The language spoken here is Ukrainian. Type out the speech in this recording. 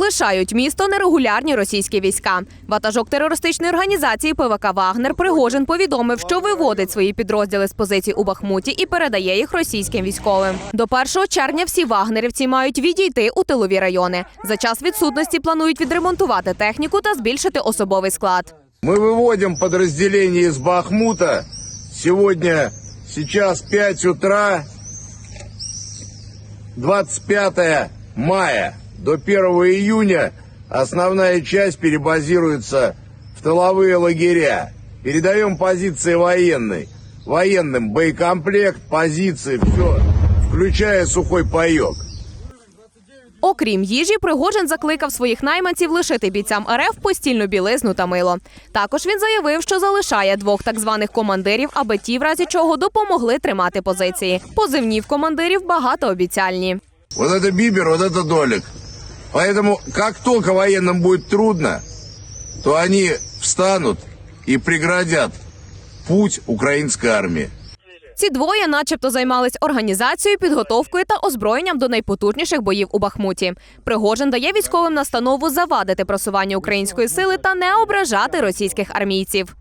Лишають місто нерегулярні російські війська. Ватажок терористичної організації ПВК Вагнер Пригожин повідомив, що виводить свої підрозділи з позицій у Бахмуті і передає їх російським військовим. До 1 червня всі вагнерівці мають відійти у тилові райони. За час відсутності планують відремонтувати техніку та збільшити особовий склад. Мы выводим подразделение из Бахмута. Сегодня, сейчас 5 утра, 25 мая до 1 июня основная часть перебазируется в тыловые лагеря. Передаем позиции военной. Военным боекомплект, позиции, все, включая сухой паек. Окрім їжі, Пригожин закликав своїх найманців лишити бійцям РФ постільну білизну та мило. Також він заявив, що залишає двох так званих командирів, аби ті, в разі чого, допомогли тримати позиції. Позивні в командирів багатообіцяльні. Вот это Бибер, вот это Долик. Поэтому, как только военным будет трудно, то они встанут и преградят путь украинской армии. Ці двоє, начебто, займались організацією, підготовкою та озброєнням до найпотужніших боїв у Бахмуті. Пригожин дає військовим настанову завадити просуванню української сили та не ображати російських армійців.